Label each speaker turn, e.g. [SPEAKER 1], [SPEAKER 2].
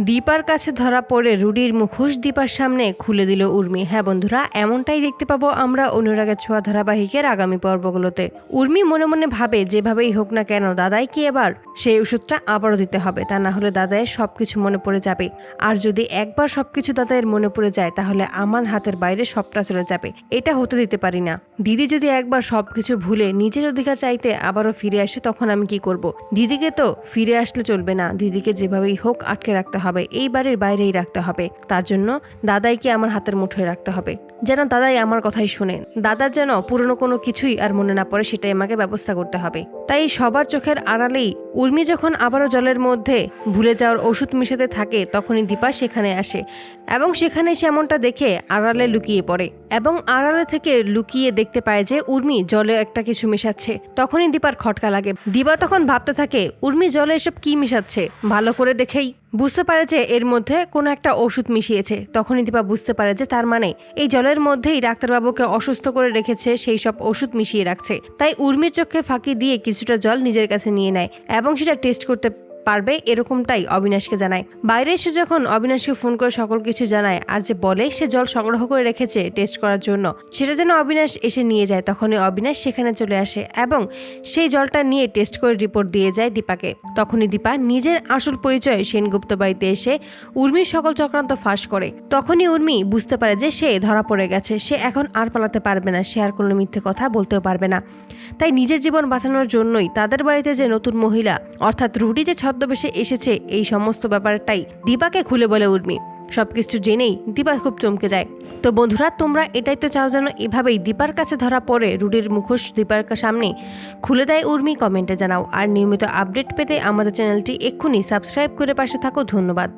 [SPEAKER 1] দীপার কাছে ধরা পড়ে রুডির মুখোশ দীপার সামনে খুলে দিল উর্মি। হ্যাঁ বন্ধুরা, এমনটাই দেখতে পাবো আমরা অনুরাগের ছোঁয়া ধারাবাহিকের আগামী পর্বগুলোতে। উর্মি মনে মনে ভাবে, যেভাবেই হোক না কেন, দাদাই কি এবার সেই ওষুধটা আবারও দিতে হবে? তা না হলে দাদায়ের সবকিছু মনে পড়ে যাবে। আর যদি একবার সবকিছু দাদায়ের মনে পড়ে যায়, তাহলে আমার হাতের বাইরে সবটা চলে যাবে। এটা হতে দিতে পারি না। দিদি যদি একবার সবকিছু ভুলে নিজের অধিকার চাইতে আবারও ফিরে আসে, তখন আমি কি করব? দিদিকে তো ফিরে আসলে চলবে না। দিদিকে যেভাবেই হোক আটকে রাখতে হবে। এই বাড়ির বাইরেই রাখতে হবে। তার জন্য দাদাইকে আমার হাতের মুঠোয় রাখতে হবে। যেন দাদাই আমার কথাই শোনেন দাদার যেন পুরনো কোনো কিছুই আর মনে না পড়ে, সেটাই আমাকে ব্যবস্থা করতে হবে। তাই সবার চোখের আড়ালেই উর্মি যখন আবারও জলের মধ্যে ভুলে যাওয়ার ওষুধ মিশাতে থাকে, তখনই দীপা সেখানে আসে এবং সেখানে সে এমনটা দেখে আড়ালে লুকিয়ে পড়ে এবং আড়ালে থেকে লুকিয়ে দেখতে পায় যে উর্মি জলে একটা কিছু মেশাচ্ছে। তখনই দীপার খটকা লাগে। দীপা তখন ভাবতে থাকে, উর্মি জলে এসব কি মেশাচ্ছে? ভালো করে দেখেই বুঝতে পারে যে এর মধ্যে কোনো একটা ওষুধ মিশিয়েছে। তখনই দীপা বুঝতে পারে যে তার মানে এই জলের মধ্যেই ডাক্তারবাবুকে অসুস্থ করে রেখেছে, সেই সব ওষুধ মিশিয়ে রাখছে। তাই উর্মির চোখে ফাঁকি দিয়ে কিছুটা জল নিজের কাছে নিয়ে নেয় এবং সেটা টেস্ট করতে পারবে এরকমটাই অবিনাশকে জানায়। বাইরে এসে যখন অবিনাশকে ফোন করে সকল কিছু জানায়, আর যে বলে সে জল সংগ্রহ করে রেখেছে টেস্ট করার জন্য, সেটা যেন অবিনাশ এসে নিয়ে যায়, তখনই অবিনাশ সেখানে চলে আসে এবং সেই জলটা নিয়ে টেস্ট করে রিপোর্ট দিয়ে যায় দীপাকে। তখনই দীপা নিজের আসল পরিচয় সেনগুপ্ত বাড়িতে এসে উর্মির সকল চক্রান্ত ফাঁস করে। তখনই উর্মি বুঝতে পারে যে সে ধরা পড়ে গেছে, সে এখন আর পালাতে পারবে না, সে আর কোনো মিথ্যে কথা বলতেও পারবে না। তাই নিজের জীবন বাঁচানোর জন্যই তাদের বাড়িতে যে নতুন মহিলা, অর্থাৎ রুডি যে ছদ্মবেশে এসেছে, এই সমস্ত ব্যাপারটাই দীপাকে খুলে বলে উর্মি। সবকিছু জেনেই দীপা খুব চমকে যায়। তো বন্ধুরা, তোমরা এটাই তো চাও যেন এভাবেই দীপার কাছে ধরা পড়ে রুডির মুখোশ দীপার সামনে। খুলে দেয় উর্মি, কমেন্টে জানাও। আর নিয়মিত আপডেট পেতে আমাদের চ্যানেলটি এক্ষুনি সাবস্ক্রাইব করে পাশে থাকো। ধন্যবাদ।